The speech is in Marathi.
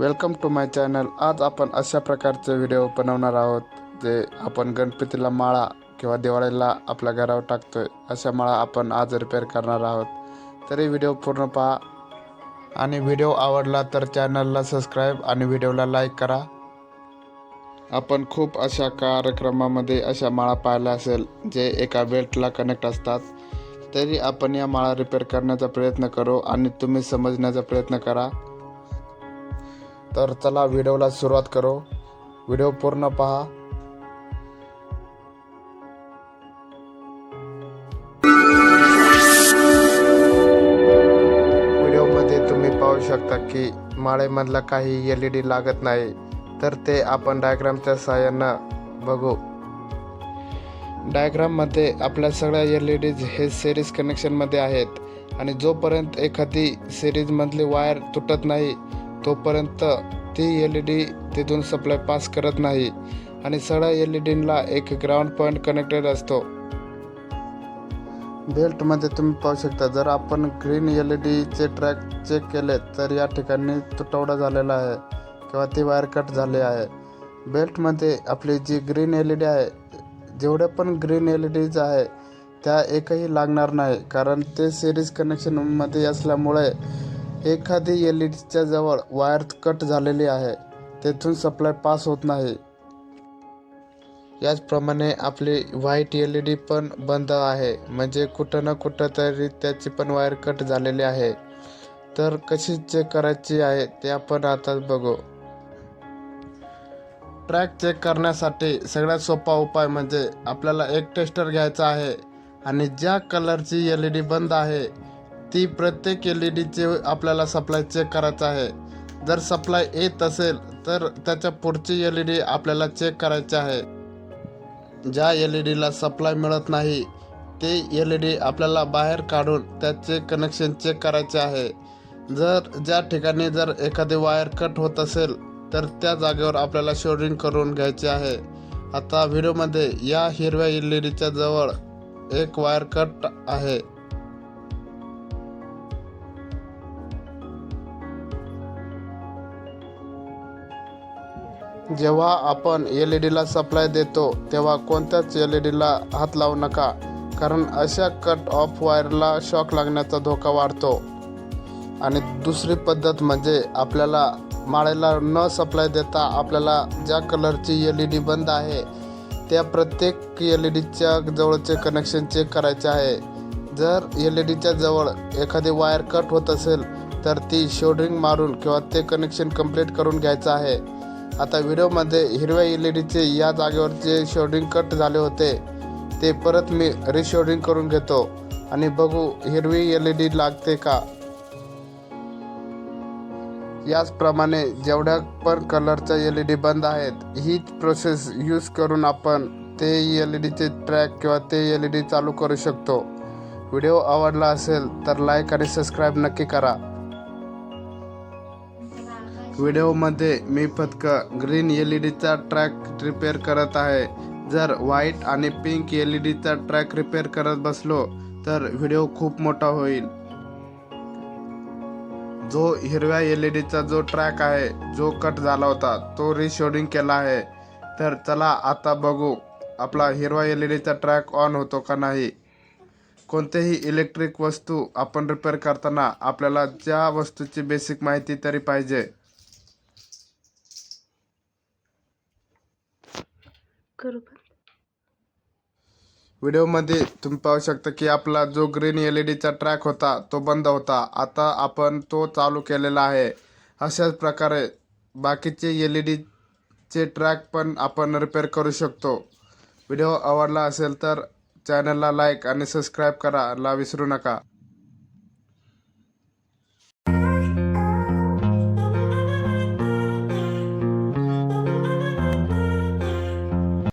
वेलकम टू माय चॅनल आज आपण अशा प्रकारचे व्हिडिओ बनवणार आहोत जे आपण गणपतीला माळा किंवा दिवाळीला आपल्या घरावर टाकतोय अशा माळा आपण आज रिपेअर करणार आहोत. तरी व्हिडिओ पूर्ण पहा. आणि व्हिडिओ आवडला तर चॅनलला सबस्क्राईब आणि व्हिडिओला लाईक करा. आपण खूप अशा कार्यक्रमामध्ये अशा माळा पाहिल्या असेल जे एका बेल्टला कनेक्ट असतात. तरी आपण या माळा रिपेअर करण्याचा प्रयत्न करू आणि तुम्ही समजण्याचा प्रयत्न करा. तर चला व्हिडिओला सुरुवात करू. व्हिडिओ पूर्ण पहा. व्हिडिओमध्ये तुम्ही पाहू शकता की माळेमधला काही एल ई डी लागत नाही. तर ते आपण डायग्रामच्या सहाय्यानं बघू. डायग्राममध्ये आपल्या सगळ्या एल ई डीज हे सिरीज कनेक्शनमध्ये आहेत. आणि जोपर्यंत एखादी सिरीजमधली वायर तुटत नाही तोपर्यंत ती एल ई डी तिथून सप्लाय पास करत नाही आणि सडा एल ई डीला एक ग्राउंड पॉईंट कनेक्टेड असतो. बेल्टमध्ये तुम्ही पाहू शकता जर आपण ग्रीन एल ई डीचे ट्रॅक चेक केले तर या ठिकाणी तुटवडा झालेला आहे किंवा ती वायर कट झाली आहे. बेल्टमध्ये आपली जी ग्रीन एल ई डी आहे जेवढे पण ग्रीन एल ई डीज आहे त्या एकही लागणार नाही कारण ते सिरीज कनेक्शनमध्ये असल्यामुळे एखादी एल ई डीच्या जवळ वायर कट झालेली आहे. तेथून सप्लाय पास होत नाही. याचप्रमाणे आपली व्हाईट एल ई डी पण बंद आहे. म्हणजे कुठं ना कुठं तरी त्याची पण वायर कट झालेली आहे. तर कशी चेक करायची आहे ते आपण आता बघू. ट्रॅक चेक करण्यासाठी सगळ्यात सोपा उपाय म्हणजे आपल्याला एक टेस्टर घ्यायचा आहे. आणि ज्या कलरची एल ई डी बंद आहे ती प्रत्येक एल ई डीचे आपल्याला सप्लाय चेक करायचा आहे. जर सप्लाय येत असेल तर त्याच्या पुढची एल ई डी आपल्याला चेक करायची आहे. ज्या एल ई डीला सप्लाय मिळत नाही ते एल ई डी आपल्याला बाहेर काढून त्याचे कनेक्शन चेक करायचे आहे. जर ज्या ठिकाणी जर एखादी वायर कट होत असेल तर त्या जागेवर आपल्याला शोरिंग करून घ्यायचे आहे. आता व्हिडिओमध्ये या हिरव्या एल ई डीच्या जवळ एक वायर कट आहे. जेव्हा आपण एल ई डीला सप्लाय देतो तेव्हा कोणत्याच एल ई डीला हात लावू नका कारण अशा कट ऑफ वायरला शॉक लागण्याचा धोका वाढतो. आणि दुसरी पद्धत म्हणजे आपल्याला माळेला न सप्लाय देता आपल्याला ज्या कलरची एल ई डी बंद आहे त्या प्रत्येक एल ई डीच्या जवळचे कनेक्शन चेक करायचे आहे. जर एल ई डीच्या जवळ एखादी वायर कट होत असेल तर ती शोल्डरिंग मारून किंवा ते कनेक्शन कंप्लीट करून घ्यायचं आहे. आता व्हिडिओमध्ये हिरव्या एल ई डीचे या जागेवर जे कट झाले होते. ते परत मी रिशेडिंग करून घेतो. आणि बघू हिरवी एल ई डी लागते का? याचप्रमाणे जेवढ्या पण कलरच्या एल ई डी बंद आहेत हीच प्रोसेस यूज करून आपण ते एल ई डीचे ट्रॅक किंवा ते एल ई डी चालू करू शकतो. व्हिडिओ आवडला असेल तर लाईक आणि सबस्क्राईब नक्की करा. व्हिडिओमध्ये मी फक्त ग्रीन एल ई डीचा ट्रॅक रिपेअर करत आहे. जर व्हाईट आणि पिंक एल ई डीचा ट्रॅक रिपेअर करत बसलो तर व्हिडिओ खूप मोठा होईल. जो हिरव्या एल ई डीचा जो ट्रॅक आहे जो कट झाला होता तो रिशोडिंग केला आहे. तर चला आता बघू आपला हिरवा एल ई डीचा ट्रॅक ऑन होतो का नाही. कोणतेही इलेक्ट्रिक वस्तू आपण रिपेअर करताना आपल्याला ज्या वस्तूची बेसिक माहिती तरी पाहिजे. करू का व्हिडिओमध्ये तुम्ही पाहू शकता की आपला जो ग्रीन एल ई डीचा ट्रॅक होता तो बंद होता. आता आपण तो चालू केलेला आहे. अशाच प्रकारे बाकीचे एल ई डीचे ट्रॅक पण आपण रिपेअर करू शकतो. व्हिडिओ आवडला असेल तर चॅनलला लाईक आणि सबस्क्राईब करायला विसरू नका.